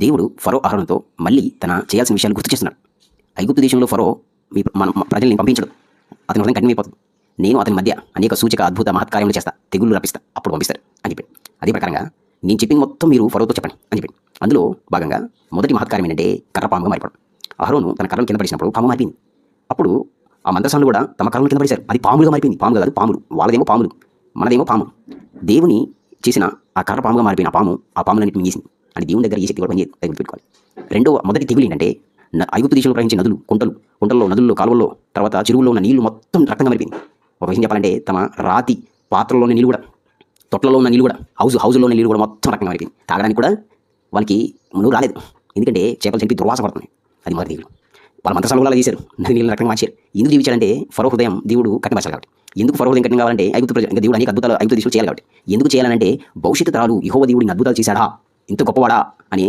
దేవుడు ఫరో అహరణతో మళ్ళీ తన చేయాల్సిన విషయాలు గుర్తు చేస్తున్నాడు. ఐగుప్తు దేశంలో ఫరో మీ మన ప్రజల్ని పంపించడు. అతని హృదయం కఠినమైపోతుంది నేను అతని మధ్య అనేక సూచక అద్భుత మహత్కార్యములు చేస్తా. తెగుళ్ళు రప్పిస్తా. అప్పుడు పంపిస్తారు అని చెప్పాడు. అదే ప్రకారంగా నేను చెప్పింది మొత్తం మీరు ఫరోతో చెప్పండి అని చెప్పాడు. అందులో భాగంగా మొదటి మహత్కార్యం ఏంటంటే కర్ర పాముగా మారిపోవడం. అహరోను తన కర్రలు కింద పడిసినప్పుడు పాము మారిపోయింది. అప్పుడు ఆ మంత్రసానులు కూడా తమ కర్రలు కింద పడిశారు. అది పాములుగా మారిపోయింది. పాము కాదు పాములు. వాళ్ళదేమో పాములు. మనదేమో పాము. దేవుని చేసిన ఆ కర్ర పాముగా మారిపోయిన ఆ పాము ఆ పాములన్నింటిని మింగేసింది. అని దేవుని దగ్గర ఈ శక్తి కూడా పనిచేయదు దగ్గర పెట్టుకోవాలి. రెండవ మొదటి తెగులు ఏంటంటే ఐగుప్తు దేశంలో ప్రవహించే నదులు కుంటలు కుంటల్లో నదుల్లో కాలువల్లో తర్వాత చెరువుల్లో ఉన్న నీళ్ళు మొత్తం రక్తంగా మారిపోయింది ఒక విషయం చెప్పాలంటే తమ రాతి పాత్రలోని నీళ్ళు కూడా తొట్లలో ఉన్న నీళ్ళు కూడా హౌస్ హౌస్లో ఉన్న నీళ్ళు కూడా మొత్తం రకంగా మారిపోయింది తాగడానికి కూడా వాళ్ళకి నువ్వు రాలేదు. ఎందుకంటే చేపలు చనిపి దుర్వాస పడుతుంది అది మరి దేవుడు వాళ్ళ మంత్రసాలు కూడా అలా చేశారు. నది నీళ్ళని రకంగా మార్చారు. ఎందుకు జీవించాలంటే ఫరో హృదయం దేవుడు కట్టిమార్చాలి కాబట్టి. ఎందుకు ఫరో హృదయం కట్టిన కావాలంటే ఐగుప్తు ప్రజలు ఇంకా దేవుడు అనేక అద్భుతాలు ఐగుప్తు దేశంలో చేయాలి కాబట్టి. ఎందుకు చేయాలంటే భవిష్యత్తు తరాలు యహోవ దేవుడిని అద్భుతాలు చేశాడా? ఇంత గొప్పవాడా అని